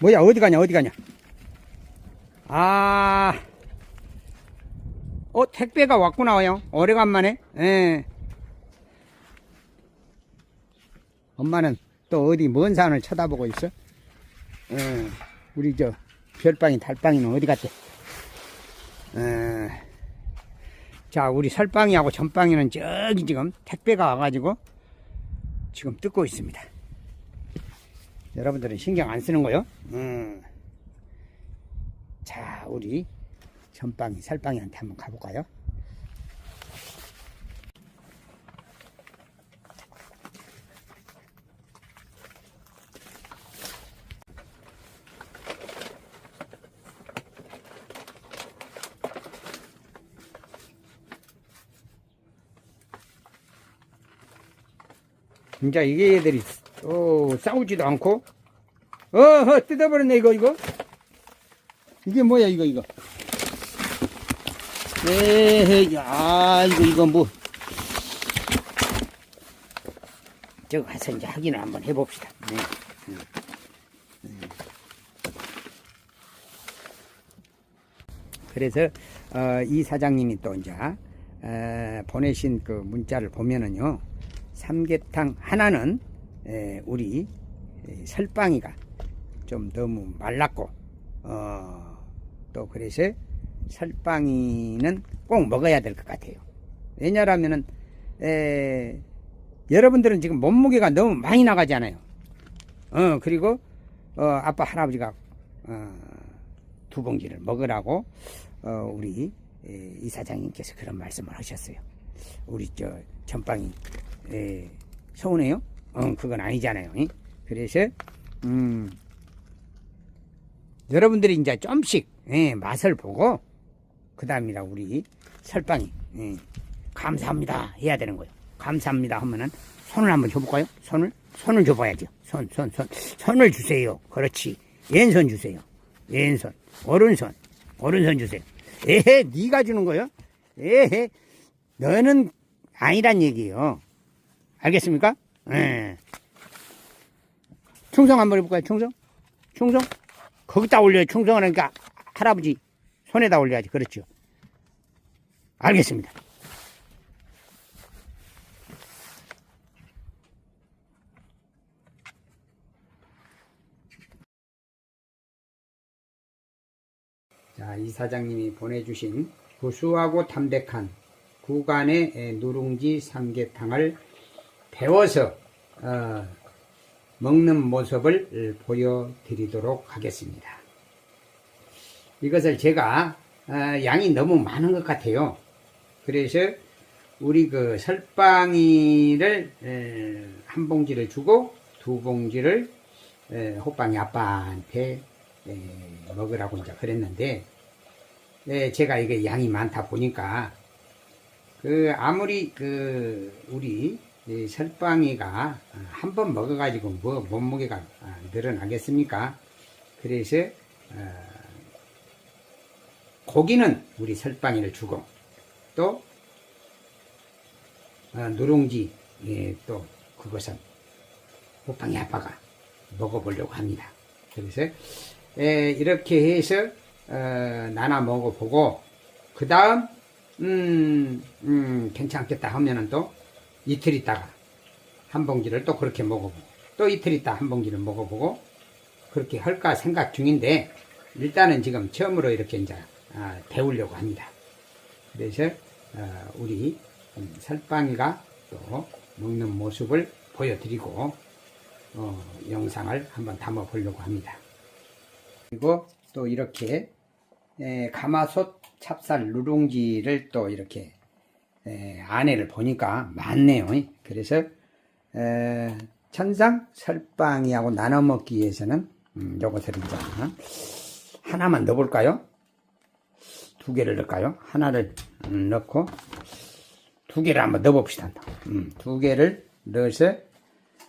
뭐야, 어디 가냐, 어디 가냐. 아, 어, 택배가 왔구나, 요 오래간만에. 예. 엄마는 또 어디 먼 산을 쳐다보고 있어? 예. 우리 저, 별빵이, 달빵이는 어디 갔대? 예. 자, 우리 설빵이하고 전빵이는 저기 지금 택배가 와가지고 지금 뜯고 있습니다. 여러분들은 신경 안 쓰는 거요? 음. 자, 우리 전빵이, 살빵이한테 한번 가볼까요? 진짜 이게 얘들이 어, 싸우지도 않고 어허 뜯어버렸네 이거 이거 이게 뭐야 이거 이거 에헤 야 이거 이거 뭐 저거 가서 이제 확인을 한번 해봅시다 네. 음. 음. 그래서 어, 이 사장님이 또 이제 에, 보내신 그 문자를 보면은요 삼계탕 하나는 에, 우리 에, 설빵이가 좀 너무 말랐고 어, 또 그래서 설빵이는 꼭 먹어야 될 것 같아요. 왜냐하면은 에, 여러분들은 지금 몸무게가 너무 많이 나가잖아요. 어 그리고 어, 아빠 할아버지가 어, 두 봉지를 먹으라고 어, 우리 에, 이 사장님께서 그런 말씀을 하셨어요. 우리 저 전빵이 에, 서운해요? 어, 그건 아니잖아요. 이? 그래서 음, 여러분들이 이제 좀씩 예, 맛을 보고 그 다음이라 우리 설빵이 예, 감사합니다 해야 되는 거예요. 감사합니다 하면은 손을 한번 줘볼까요? 손을 손을 줘봐야죠. 손, 손, 손, 손을 주세요. 그렇지. 왼손 주세요. 왼손, 오른손, 오른손 주세요. 에헤, 네가 주는 거요? 에헤, 너는 아니란 얘기예요. 알겠습니까? 예. 충성 한번 해볼까요? 충성? 충성? 거기다 올려요. 충성을 하니까 할아버지 손에다 올려야지. 그렇죠. 알겠습니다. 자, 이 사장님이 보내주신 구수하고 담백한 구간의 에, 누룽지 삼계탕을 배워서 어, 먹는 모습을 보여드리도록 하겠습니다. 이것을 제가 어, 양이 너무 많은 것 같아요. 그래서 우리 그 설빵이를 에, 한 봉지를 주고 두 봉지를 에, 호빵이 아빠한테 에, 먹으라고 이제 그랬는데 네, 제가 이게 양이 많다 보니까 그 아무리 그 우리 이 설빵이가 한 번 먹어가지고 뭐 몸무게가 아, 늘어나겠습니까? 그래서 어, 고기는 우리 설빵이를 주고 또 어, 누룽지 예, 또 그것은 호빵이 아빠가 먹어보려고 합니다. 그래서 에, 이렇게 해서 어, 나눠 먹어보고 그 다음 음, 음, 괜찮겠다 하면은 또 이틀 있다가 한 봉지를 또 그렇게 먹어보고 또 이틀 있다 한 봉지를 먹어보고 그렇게 할까 생각 중인데 일단은 지금 처음으로 이렇게 이제 아, 배우려고 합니다. 그래서 어, 우리 음, 설빵이가 또 먹는 모습을 보여드리고 어, 영상을 한번 담아 보려고 합니다. 그리고 또 이렇게 에, 가마솥 찹쌀 누룽지를 또 이렇게 에, 안에를 보니까 많네요. 그래서 에, 천상 설빵이하고 나눠 먹기 위해서는 음, 요것을 이제 하나만 넣어볼까요? 두 개를 넣을까요? 하나를 음, 넣고 두 개를 한번 넣어봅시다. 음, 두 개를 넣어서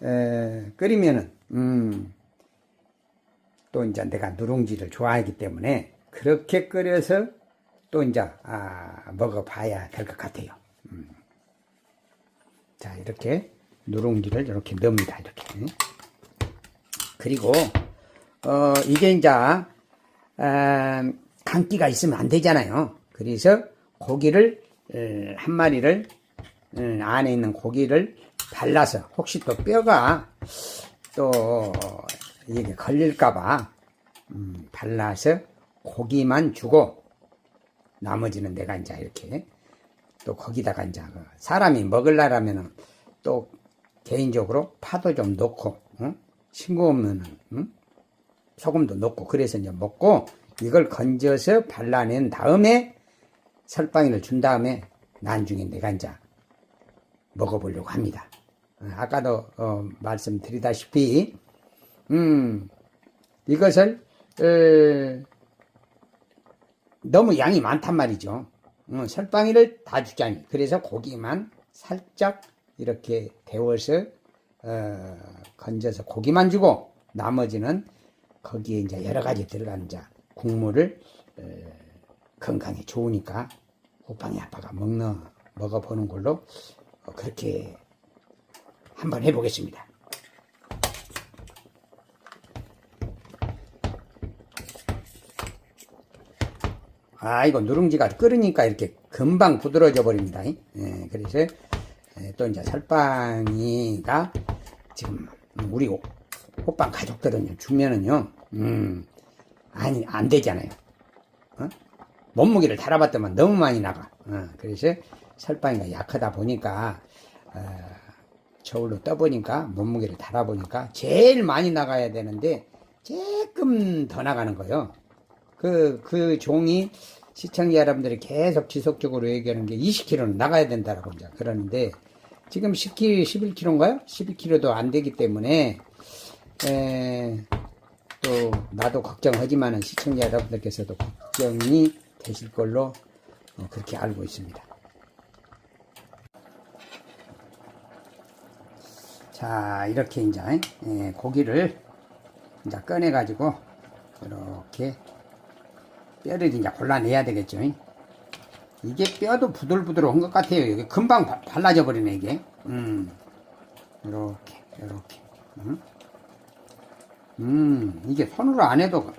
에, 끓이면은 음, 또 이제 내가 누룽지를 좋아하기 때문에 그렇게 끓여서 또 이제 아, 먹어봐야 될 것 같아요. 음. 자 이렇게 누룽지를 이렇게 넣습니다. 이렇게 그리고 어, 이게 이제, 어, 간기가 있으면 안 되잖아요. 그래서 고기를, 어, 한 마리를, 어, 안에 있는 고기를 발라서 혹시 또 뼈가 또 이게 걸릴까봐, 음, 발라서 고기만 주고 나머지는 내가 이제 이렇게 또 거기다가 이제 그 사람이 먹을라라면은 또 개인적으로 파도 좀 넣고 응? 싱거우면은 응? 소금도 넣고 그래서 이제 먹고 이걸 건져서 발라낸 다음에 설방이를 준 다음에 나중에 내가 이제 먹어보려고 합니다. 어, 아까도 어, 말씀드리다시피 음 이것을 어, 너무 양이 많단 말이죠. 어, 설방이를 다 주자니 그래서 고기만 살짝 이렇게 데워서 어, 건져서 고기만 주고 나머지는 거기에 이제 여러 가지 들어간 이제 국물을 어, 건강에 좋으니까 호빵이 아빠가 먹는 먹어보는 걸로 어, 그렇게 한번 해보겠습니다. 아, 이거 누룽지가 끓으니까 이렇게 금방 부드러져 버립니다. 예, 그래서 예, 또 이제 설빵이가 지금 우리 호- 호빵 가족들은 주면은요, 음, 아니, 안 되잖아요. 어? 몸무게를 달아봤더만 너무 많이 나가. 어, 그래서 설빵이가 약하다 보니까, 어, 저울로 떠보니까, 몸무게를 달아보니까, 제일 많이 나가야 되는데, 조금 더 나가는 거예요. 그, 그 종이 시청자 여러분들이 계속 지속적으로 얘기하는 게 20kg는 나가야 된다라고 이제 그러는데 지금 10kg, 11kg인가요? 12kg도 안 되기 때문에 에, 또 나도 걱정하지만은 시청자 여러분들께서도 걱정이 되실 걸로 어, 그렇게 알고 있습니다. 자 이렇게 이제 에, 고기를 이제 꺼내 가지고 이렇게 뼈를 이제 골라내야 되겠죠. 이게 뼈도 부들부들한 것 같아요. 이게 금방 바- 발라져 버리네, 이게. 음. 이렇게, 이렇게. 음. 음, 이게 손으로 안 해도,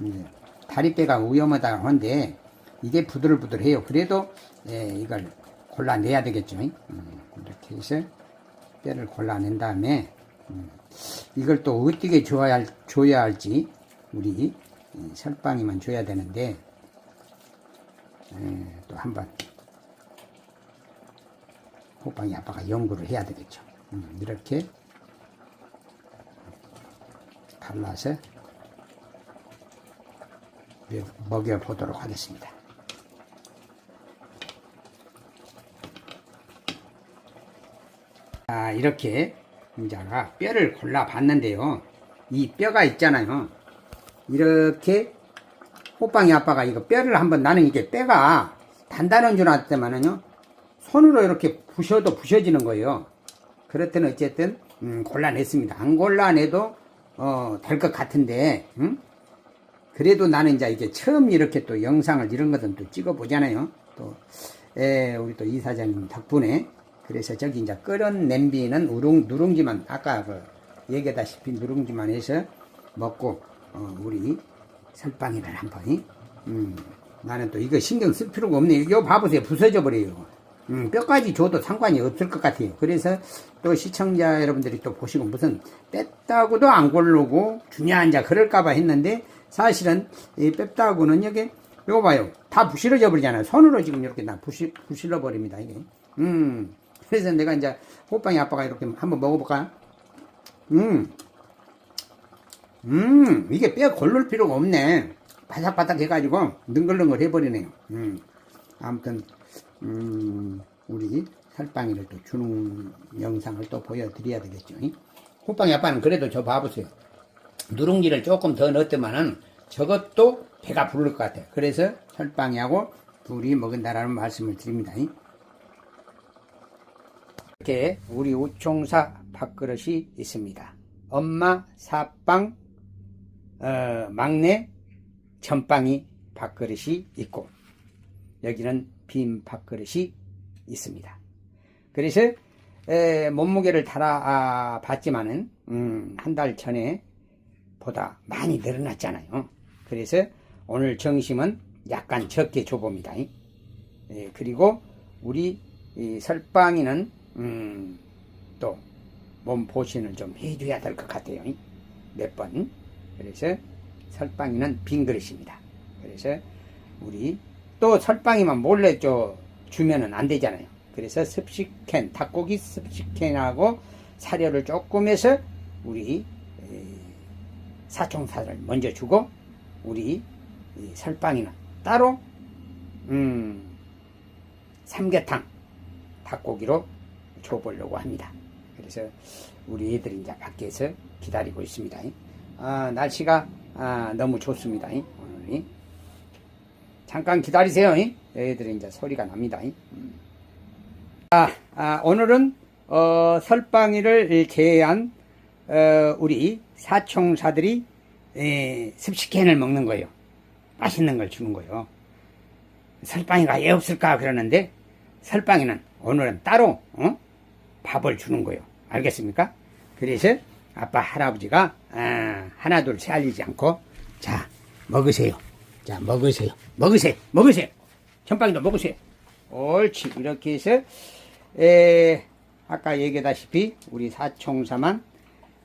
이제 다리뼈가 위험하다 한데, 이게 부들부들해요. 그래도, 예, 이걸 골라내야 되겠죠. 음, 이렇게 해서 뼈를 골라낸 다음에, 음, 이걸 또 어떻게 줘야, 할- 줘야 할지, 우리 이 설빵이만 줘야 되는데 에, 또 한번 호빵이 아빠가 연구를 해야 되겠죠. 음, 이렇게 발라서 먹여 보도록 하겠습니다. 자, 이렇게 이자가 뼈를 골라 봤는데요. 이 뼈가 있잖아요. 이렇게 호빵이 아빠가 이거 뼈를 한번 나는 이게 뼈가 단단한 줄 알았더만은요 손으로 이렇게 부셔도 부셔지는 거예요. 그렇든 어쨌든 음, 골라냈습니다. 안 골라내도 어, 될 것 같은데 음? 그래도 나는 이제 이게 처음 이렇게 또 영상을 이런 것은 또 찍어 보잖아요. 또 에, 우리 또 이사장님 덕분에. 그래서 저기 이제 끓은 냄비는 우룽, 누룽지만 아까 그 얘기하다시피 누룽지만 해서 먹고 어, 우리 설빵이를 한번 음, 나는 또 이거 신경 쓸 필요가 없네. 이거 봐보세요 부서져 버려요. 음, 뼈까지 줘도 상관이 없을 것 같아요. 그래서 또 시청자 여러분들이 또 보시고 무슨 뺐다고도 안 고르고 주냐 앉아 그럴까봐 했는데 사실은 이 뺐다고는 여기 이거 봐요. 다 부실어져 버리잖아요. 손으로 지금 이렇게 다 부시, 부실러 버립니다 이게. 음 그래서 내가 이제 호빵이 아빠가 이렇게 한번 먹어볼까? 음 음, 이게 뼈 고를 필요가 없네. 바삭바삭 해가지고 능글능글 해버리네요. 음, 아무튼, 음, 우리 살빵이를 또 주는 영상을 또 보여드려야 되겠죠. 호빵이 아빠는 그래도 저 봐보세요. 누룽지를 조금 더 넣었더만은 저것도 배가 부를 것 같아요. 그래서 설빵이하고 둘이 먹은다라는 말씀을 드립니다. 이렇게 우리 우총사 밥그릇이 있습니다. 엄마 사빵 어, 막내 전빵이 밥그릇이 있고 여기는 빈 밥그릇이 있습니다. 그래서 에, 몸무게를 달아 아, 봤지만은 음, 한달 전에 보다 많이 늘어났잖아요. 그래서 오늘 정심은 약간 적게 줘봅니다. 예, 그리고 우리 이 설빵이는 음, 또몸 보신을 좀 해줘야 될 것 같아요. 몇 번. 그래서 설빵이는 빈 그릇입니다. 그래서 우리 또 설빵이만 몰래 줘 주면은 안 되잖아요. 그래서 습식캔 닭고기 습식캔하고 사료를 조금 해서 우리 에, 사총사를 먼저 주고 우리 이 설빵이는 따로 음, 삼계탕 닭고기로 줘보려고 합니다. 그래서 우리 애들이 이제 밖에서 기다리고 있습니다. 아, 날씨가 아, 너무 좋습니다. 오늘이. 잠깐 기다리세요. 애들이 이제 소리가 납니다. 음. 아, 아, 오늘은 어, 설빵이를 제외한 어, 우리 사총사들이 에, 습식캔을 먹는 거예요. 맛있는 걸 주는 거예요. 설빵이가 왜 없을까 그러는데 설빵이는 오늘은 따로 어? 밥을 주는 거예요. 알겠습니까? 그래서 아빠 할아버지가 아, 하나 둘세 알리지 않고 자 먹으세요. 자 먹으세요. 먹으세요. 먹으세요. 전빵이도 먹으세요. 옳지 이렇게 해서 에, 아까 얘기하다시피 우리 사총사만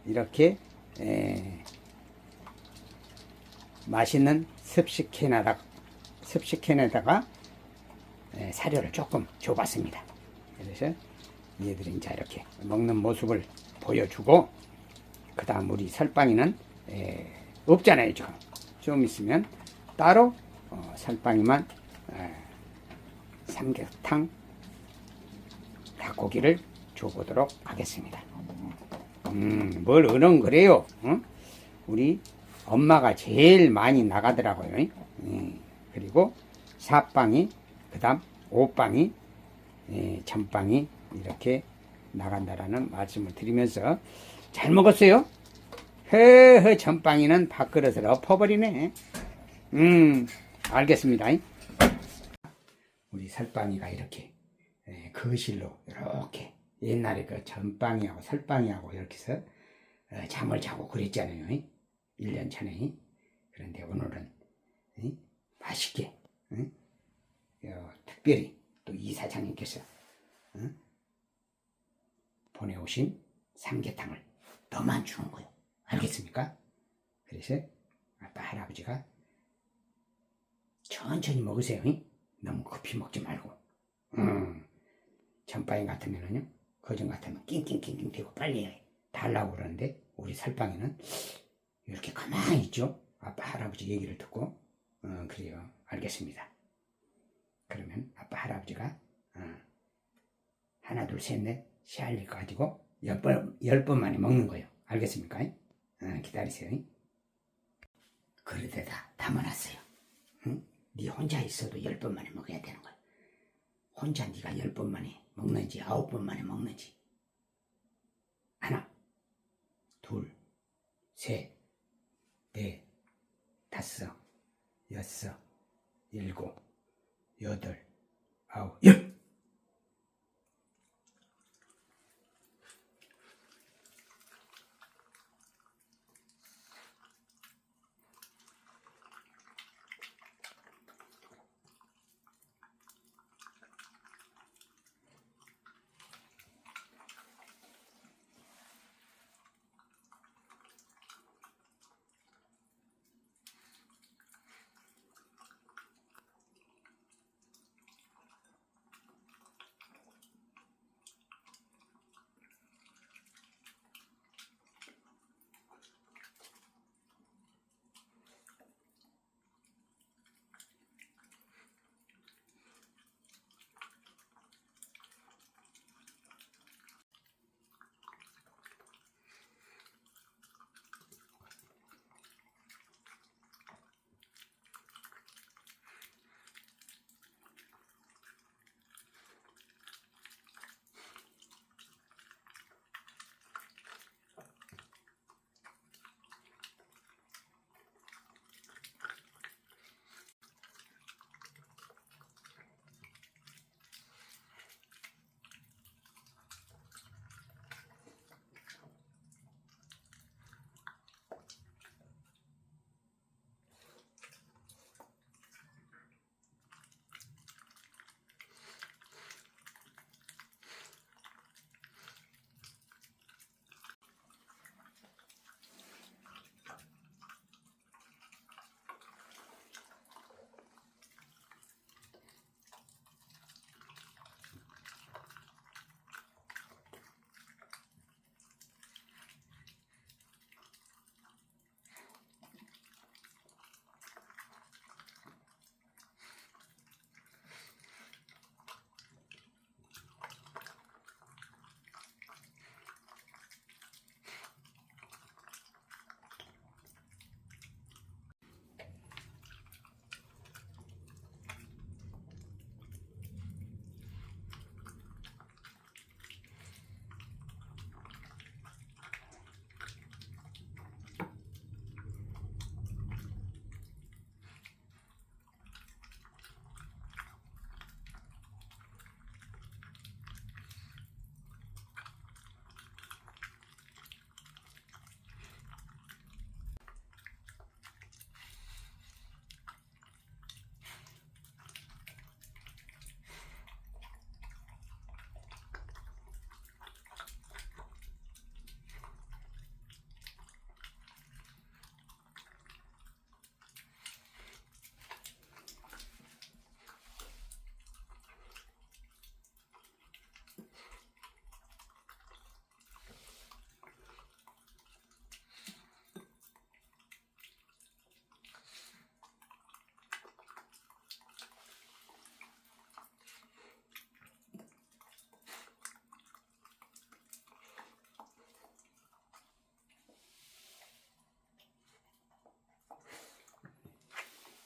이렇게 에, 맛있는 습식캔에다가 습식캔에다가 에, 사료를 조금 줘봤습니다. 그래서 얘들이 이제 이렇게 먹는 모습을 보여주고 그 다음 우리 설빵이는 에, 없잖아요 지금 좀 있으면 따로 어, 설빵이만 에, 삼계탕 닭고기를 줘보도록 하겠습니다. 음, 뭘 어렁그래요? 응? 우리 엄마가 제일 많이 나가더라고요. 예, 그리고 사빵이, 그 다음 오빵이, 예, 전빵이 이렇게 나간다라는 말씀을 드리면서 잘 먹었어요? 허허 전빵이는 밥그릇을 엎어버리네. 음, 알겠습니다. 우리 설빵이가 이렇게 예, 거실로 이렇게 옛날에 그 전빵이하고 설빵이하고 이렇게 해서 어, 잠을 자고 그랬잖아요. 1년 전에. 그런데 오늘은 이? 맛있게 응? 어, 특별히 또 이 사장님께서 응? 보내오신 삼계탕을 너만 주는 거예요. 알겠습니까? 그래서 아빠 할아버지가 천천히 먹으세요. 응? 너무 급히 먹지 말고. 음. 전빵이 같으면은요, 거정 같으면 낑낑낑낑 대고 빨리 달라고 그러는데, 우리 살빵이는 이렇게 가만히 있죠? 아빠, 할아버지 얘기를 듣고, 어, 그래요. 알겠습니다. 그러면 아빠, 할아버지가, 어, 하나, 둘, 셋, 넷, 시알릴 가지고 열 번, 열번 만에 먹는 거예요. 알겠습니까? 어, 기다리세요. 그릇에다 담아놨어요. 응? 네 혼자 있어도 열번 만에 먹어야 되는 거야. 혼자 네가 열번 만에 먹는지 아홉 번 만에 먹는지 하나 둘 셋 넷 다섯 여섯 일곱 여덟 아홉 열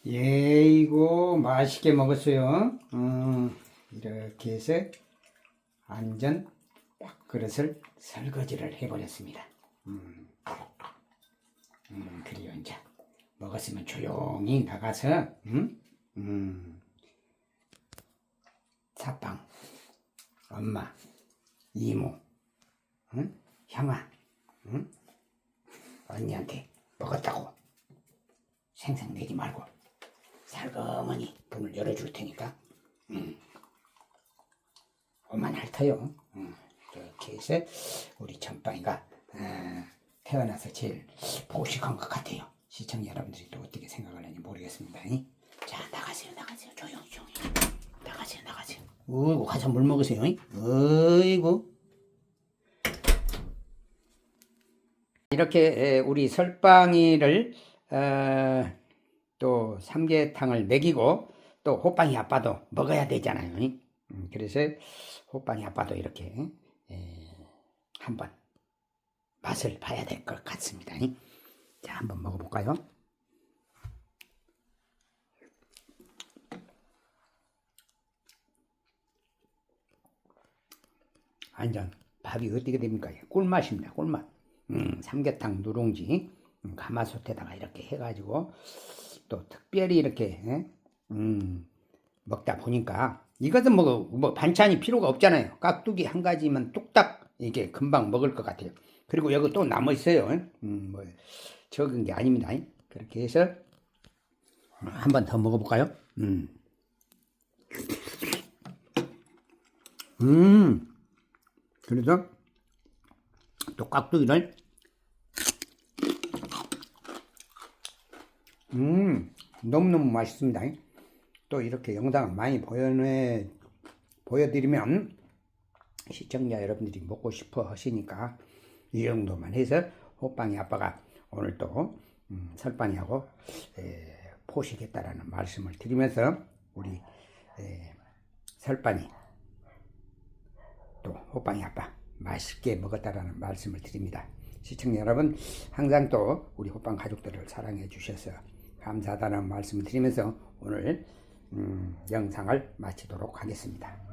예이고 맛있게 먹었어요. 음, 이렇게 해서 딱 그릇을 설거지를 해버렸습니다. 음, 음, 그래요 이제 먹었으면 조용히 나가서 음, 음, 사빵, 엄마, 이모, 응? 형아, 응? 언니한테 먹었다고 생색 내지 말고 살그머니 문을 열어줄 테니까 음. 오만 핥아요 음. 이렇게 해서 우리 전빵이가 아, 태어나서 제일 보식한 것 같아요 시청자 여러분들이 또 어떻게 생각하는지 모르겠습니다 이? 자 나가세요 나가세요 조용히 조용히 나가세요 나가세요 어이구 가서 물 먹으세요 이? 어이구 이렇게 에, 우리 설빵이를 어, 또 삼계탕을 먹이고 또 호빵이 아빠도 먹어야 되잖아요. 이? 음, 그래서 호빵이 아빠도 이렇게 에, 한번 맛을 봐야 될 것 같습니다. 이? 자, 한번 먹어볼까요? 완전 밥이 어떻게 됩니까? 꿀맛입니다. 꿀맛. 음, 삼계탕 누룽지 음, 가마솥에다가 이렇게 해가지고 또 특별히 이렇게 예? 음, 먹다 보니까 이것은 뭐, 뭐 반찬이 필요가 없잖아요. 깍두기 한 가지면 뚝딱 이게 금방 먹을 것 같아요. 그리고 여기 또 남아 있어요. 음, 뭐 적은 게 아닙니다. 그렇게 해서 한 번 더 먹어볼까요? 음. 음. 그래서 또 깍두기를 음 너무너무 맛있습니다 또 이렇게 영상을 많이 보여내 보여드리면 시청자 여러분들이 먹고 싶어 하시니까 이 정도만 해서 호빵이 아빠가 오늘 또 음, 설빵이하고 에, 포식했다라는 말씀을 드리면서 우리 에, 설빵이 또 호빵이 아빠 맛있게 먹었다라는 말씀을 드립니다. 시청자 여러분 항상 또 우리 호빵 가족들을 사랑해 주셔서 감사하다는 말씀을 드리면서 오늘 음, 영상을 마치도록 하겠습니다.